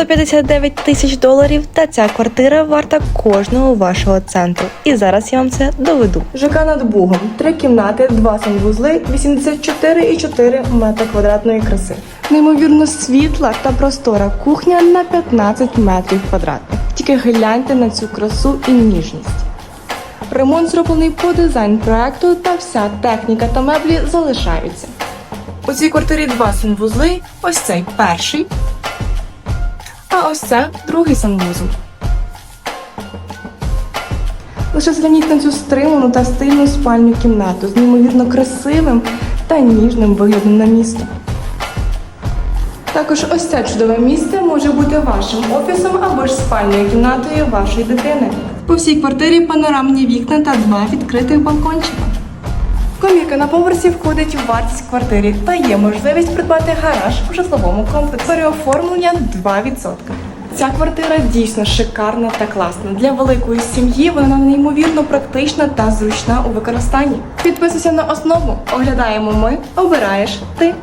159 тисяч доларів, та ця квартира варта кожного вашого центру. І зараз я вам це доведу. ЖК над Бугом. Три кімнати, два санвузли, 84,4 метра квадратної краси. Неймовірно світла та простора кухня на 15 метрів квадратних. Тільки гляньте на цю красу і ніжність. Ремонт зроблений по дизайн проекту та вся техніка та меблі залишаються. У цій квартирі два санвузли, ось цей перший, а ось це другий санвузол. Лише згляніть на цю стриману та стильну спальню кімнату з неймовірно красивим та ніжним виглядом на місто. Також ось це чудове місце може бути вашим офісом або ж спальною кімнатою вашої дитини. По всій квартирі панорамні вікна та два відкритих балкончика. Комірка на поверсі входить у вартість квартири та є можливість придбати гараж у житловому комплексі. Переоформлення 2%. Ця квартира дійсно шикарна та класна. Для великої сім'ї вона неймовірно практична та зручна у використанні. Підписуйся на основу. Оглядаємо ми, обираєш ти.